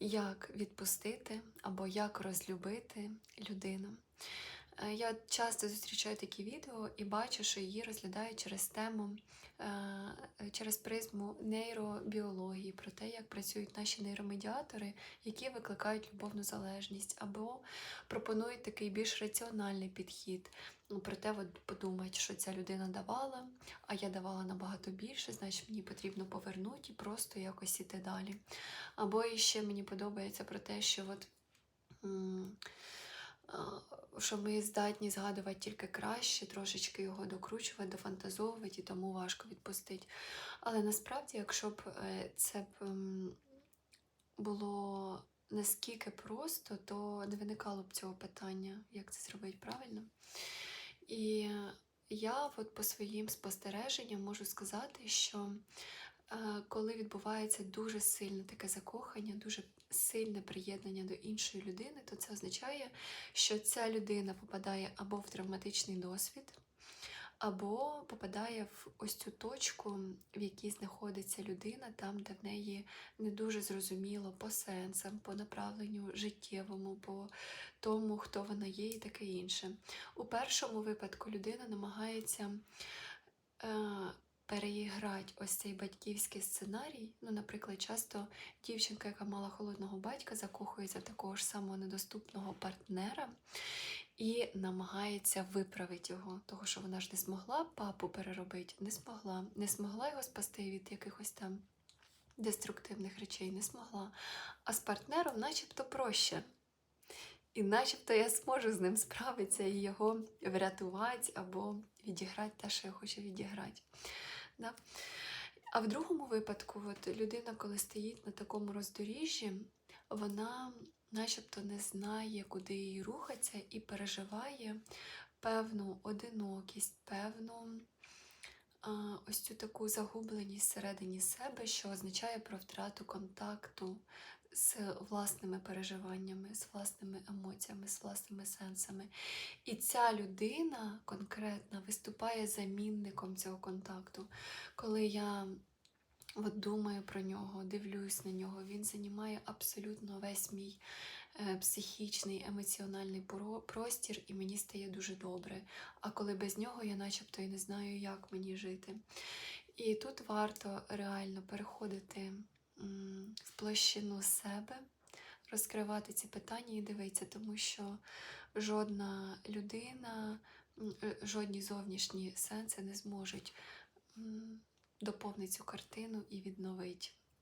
як відпустити або як розлюбити людину. Е, Я часто зустрічаю такі відео і бачу, що її розглядають через тему, е, через призму нейробіології, про те, як працюють наші нейромедіатори, які викликають любовну залежність, або пропонують такий більш раціональний підхід. Ну, про те, от подумати, що ця людина давала, а я давала набагато більше, значить мені потрібно повернути і просто якось іти далі. Або іще мені подобається про те, що от. Що ми здатні згадувати тільки краще, трошечки його докручувати, дофантазовувати, і тому важко відпустити. Але насправді, якщо б е, це б ем, було наскільки просто, то не виникало б цього питання, як це зробити правильно. І я от по своїм спостереженням можу сказати, що коли відбувається дуже сильне таке закохання, дуже сильне приєднання до іншої людини, то це означає, що ця людина попадає або в травматичний досвід, або попадає в ось цю точку, в якій знаходиться людина, там, де в неї не дуже зрозуміло по сенсам, по направленню життєвому, по тому, хто вона є, і таке інше. У першому випадку людина намагається е, переіграти ось цей батьківський сценарій. Ну, наприклад, часто дівчинка, яка мала холодного батька, закохується такого ж самого недоступного партнера і намагається виправити його, того що вона ж не змогла папу переробити, не змогла, не змогла його спасти від якихось там деструктивних речей, не змогла. А з партнером начебто проще. І начебто я зможу з ним справитися і його врятувати або відіграти те, що я хочу відіграти. Да? А в другому випадку, от людина, коли стоїть на такому роздоріжжі, вона начебто не знає, куди їй рухатися, і переживає певну одинокість, певну а, ось цю таку загубленість всередині себе, що означає про втрату контакту з власними переживаннями, з власними емоціями, з власними сенсами. І ця людина конкретно виступає замінником цього контакту. Коли я от думаю про нього, дивлюсь на нього, він займає абсолютно весь мій е, психічний, емоціональний простір, і мені стає дуже добре. А коли без нього я начебто і не знаю, як мені жити. І тут варто реально переходити в площину себе, розкривати ці питання і дивитися, тому що жодна людина, е, жодні зовнішні сенси не зможуть доповнити цю картину і відновити